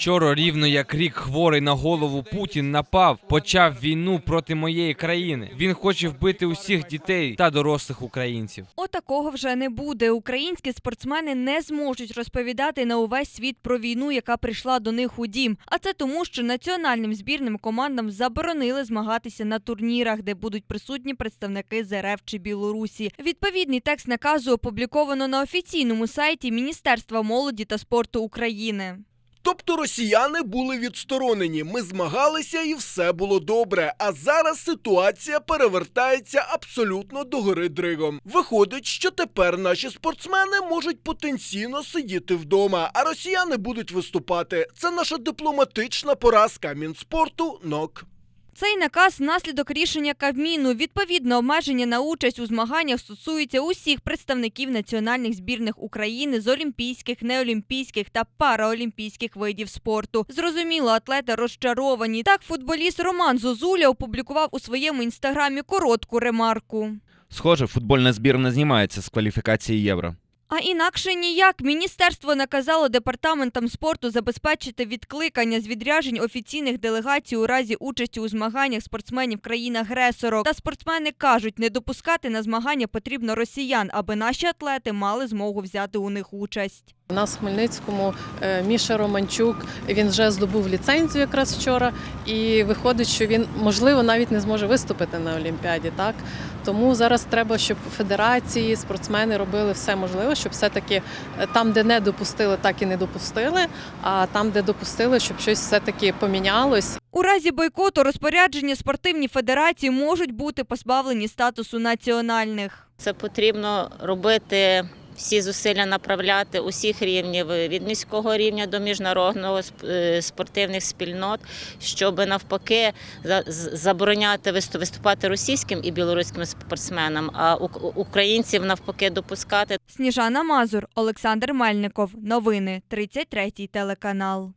Вчора, рівно як рік хворий на голову Путін напав, почав війну проти моєї країни. Він хоче вбити усіх дітей та дорослих українців. Отакого вже не буде. Українські спортсмени не зможуть розповідати на увесь світ про війну, яка прийшла до них у дім. А це тому, що національним збірним командам заборонили змагатися на турнірах, де будуть присутні представники з РФ чи Білорусі. Відповідний текст наказу опубліковано на офіційному сайті Міністерства молоді та спорту України. Тобто росіяни були відсторонені. Ми змагалися і все було добре. А зараз ситуація перевертається абсолютно до гори дригом. Виходить, що тепер наші спортсмени можуть потенційно сидіти вдома, а росіяни будуть виступати. Це наша дипломатична поразка Мінспорту НОК. Цей наказ наслідок рішення Кабміну. Відповідно, обмеження на участь у змаганнях стосується усіх представників національних збірних України з олімпійських, неолімпійських та параолімпійських видів спорту. Зрозуміло, атлети розчаровані. Так, футболіст Роман Зозуля опублікував у своєму інстаграмі коротку ремарку. Схоже, футбольна збірна знімається з кваліфікації євро. А інакше ніяк міністерство наказало департаментам спорту забезпечити відкликання з відряджень офіційних делегацій у разі участі у змаганнях спортсменів країн-агресорок. Та спортсмени кажуть, не допускати на змагання потрібно росіян, аби наші атлети мали змогу взяти у них участь. У нас в Хмельницькому е, Міша Романчук він вже здобув ліцензію якраз вчора, і виходить, що він можливо навіть не зможе виступити на Олімпіаді. Так тому зараз треба, щоб федерації, спортсмени робили все можливе, щоб все-таки е, там, де не допустили, так і не допустили. А там, де допустили, щоб щось все-таки помінялось. У разі бойкоту розпорядження спортивні федерації можуть бути позбавлені статусу національних. Це потрібно робити. Всі зусилля направляти усіх рівнів від міського рівня до міжнародного е, спортивних спільнот, щоб навпаки за- забороняти висту- виступати російським і білоруським спортсменам, а ук- українців навпаки допускати Сніжана Мазур, Олександр Мельников. Новини 33 телеканал.